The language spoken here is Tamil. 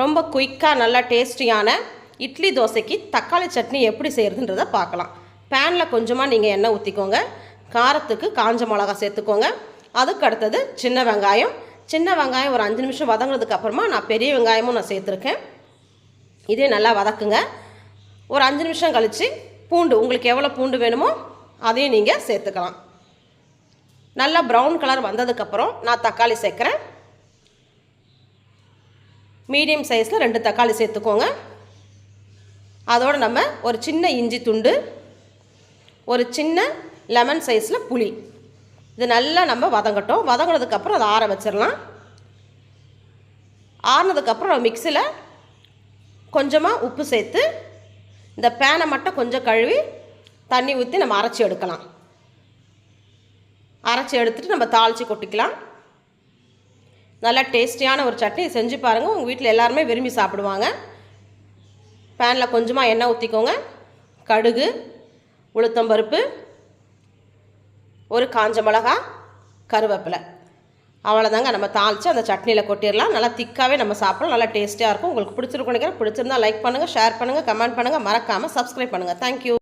ரொம்ப குயிக்காக நல்லா டேஸ்டியான இட்லி தோசைக்கு தக்காளி சட்னி எப்படி செய்கிறதுன்றதை பார்க்கலாம். பேனில் கொஞ்சமாக நீங்கள் எண்ணெய் ஊற்றிக்கோங்க காரத்துக்கு காஞ்ச மிளகா சேர்த்துக்கோங்க. அதுக்கு அடுத்தது சின்ன வெங்காயம். சின்ன வெங்காயம் ஒரு அஞ்சு நிமிஷம் வதங்கினதுக்கு அப்புறமா நான் பெரிய வெங்காயமும் நான் சேர்த்துருக்கேன். இதே நல்லா வதக்குங்க. ஒரு அஞ்சு நிமிஷம் கழித்து பூண்டு உங்களுக்கு எவ்வளோ பூண்டு வேணுமோ அதையும் நீங்கள் சேர்த்துக்கலாம். நல்லா ப்ரௌன் கலர் வந்ததுக்கப்புறம் நான் தக்காளி சேர்க்குறேன். மீடியம் சைஸில் ரெண்டு தக்காளி சேர்த்துக்கோங்க. அதோடு நம்ம ஒரு சின்ன இஞ்சி துண்டு ஒரு சின்ன லெமன் சைஸில் புளி. இது நல்லா நம்ம வதங்கட்டும். வதங்கினதுக்கப்புறம் அதை ஆற வச்சிடலாம் ஆறுனதுக்கப்புறம் நம்ம மிக்சியில் கொஞ்சமாக உப்பு சேர்த்து இந்த பேனை மட்டும் கொஞ்சம் கழுவி தண்ணி ஊற்றி நம்ம அரைச்சி எடுக்கலாம். அரைச்சி எடுத்துகிட்டு நம்ம தாளித்து கொட்டிக்கலாம். நல்லா டேஸ்டியான ஒரு சட்னி செஞ்சு பாருங்கள் உங்கள் வீட்டில் எல்லாருமே விரும்பி சாப்பிடுவாங்க. பேனில் கொஞ்சமாக எண்ணெய் ஊற்றிக்கோங்க கடுகு உளுத்தம்பருப்பு ஒரு காஞ்ச மிளகா கருவேப்பிலை. அவ்வளோதாங்க நம்ம தாளித்து அந்த சட்னியில் கொட்டிடலாம். நல்லா திக்காகவே நம்ம சாப்பிடலாம். நல்லா டேஸ்ட்டியாக இருக்கும். உங்களுக்கு பிடிச்சிருக்கும் நினைக்கிறேன். பிடிச்சிருந்தா லைக் பண்ணுங்கள் ஷேர் பண்ணுங்கள் கமெண்ட் பண்ணுங்கள் மறக்காமல் சப்ஸ்கிரைப் பண்ணுங்கள் தேங்க்யூ